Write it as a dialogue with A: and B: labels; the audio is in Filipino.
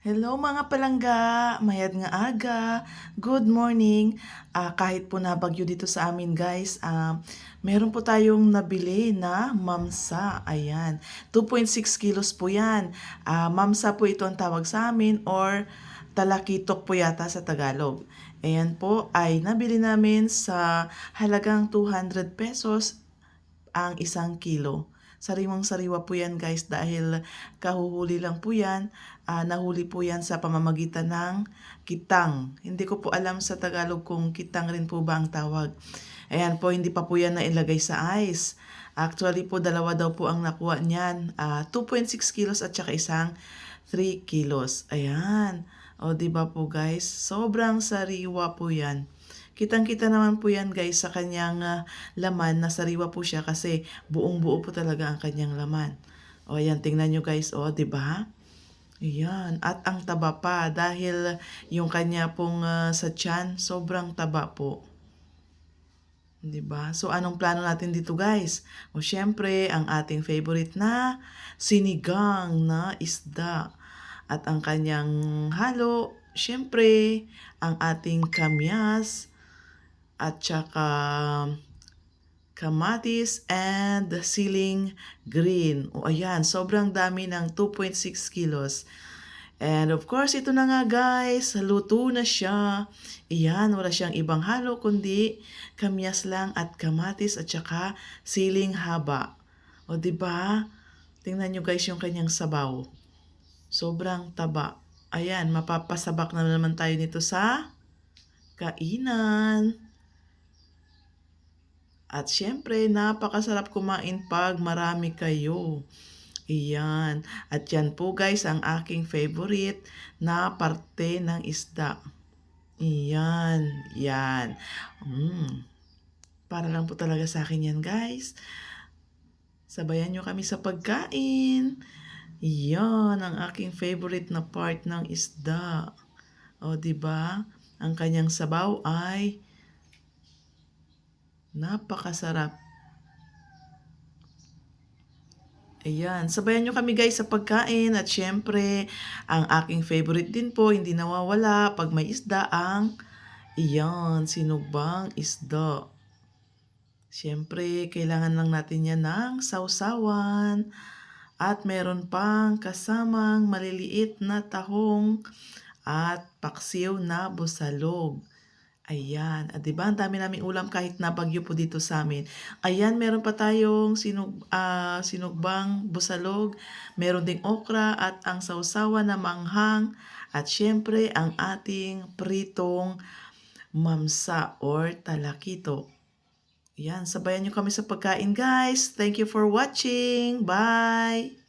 A: Hello mga palangga, mayad nga aga, good morning. Ah, kahit po nabagyo dito sa amin guys, ah, meron po tayong nabili na mamsa. Ayan, 2.6 kilos po yan. Ah, mamsa po ito ang tawag sa amin or talakitok po yata sa Tagalog. Ayan po ay nabili namin sa halagang 200 pesos ang isang kilo. Sariwang sariwa po yan guys dahil kahuhuli lang po yan. Ah, nahuli po yan sa pamamagitan ng kitang. Hindi ko po alam sa Tagalog kung kitang rin po ba ang tawag. Ayan po, hindi pa po yan nailagay sa ice. Actually po, dalawa daw po ang nakuha niyan. Ah, 2.6 kilos at saka isang 3 kilos. Ayan. O, di ba po guys? Sobrang sariwa po yan. Kitang-kita naman po yan guys sa kanyang ah, laman na sariwa po siya kasi buong-buo po talaga ang kanyang laman. O ayan, tingnan nyo guys, o, di ba? Ayan, at ang taba pa dahil yung kanya pong ah, sa tiyan, sobrang taba po. 'Di ba? So anong plano natin dito guys? O syempre, ang ating favorite na sinigang na isda. At ang kanyang halo, syempre, ang ating kamyas at saka kamatis and siling green. O ayan, sobrang dami ng 2.6 kilos. And of course, ito na nga guys, luto na siya. Iyan, wala siyang ibang halo kundi kamyas lang at kamatis at saka siling haba. O ba? Tingnan nyo guys yung kanyang sabaw. Sobrang taba. Ayan, mapapasabak na naman tayo nito sa kainan. At syempre, napakasarap kumain pag marami kayo. Iyan. At yan po guys, ang aking favorite na parte ng isda. Iyan. Yan. Mm. Para lang po talaga sa akin yan guys. Sabayan nyo kami sa pagkain. Iyan ang aking favorite na part ng isda. O, ba? Ang kanyang sabaw ay napakasarap. Ayan, sabayan nyo kami guys sa pagkain at syempre, ang aking favorite din po, hindi nawawala pag may isda ang iyan, sinugbang isda. Syempre, kailangan lang natin yan ng sausawan at meron pang kasamang maliliit na tahong at paksiw na busalog. Ayan. At diba, ang dami naming ulam kahit na bagyo po dito sa amin. Ayan, meron pa tayong sinug, ah, sinugbang busalog, meron ding okra at ang sausawa na manghang at syempre ang ating pritong mamsa or talakito. Ayan, sabayan nyo kami sa pagkain guys. Thank you for watching. Bye!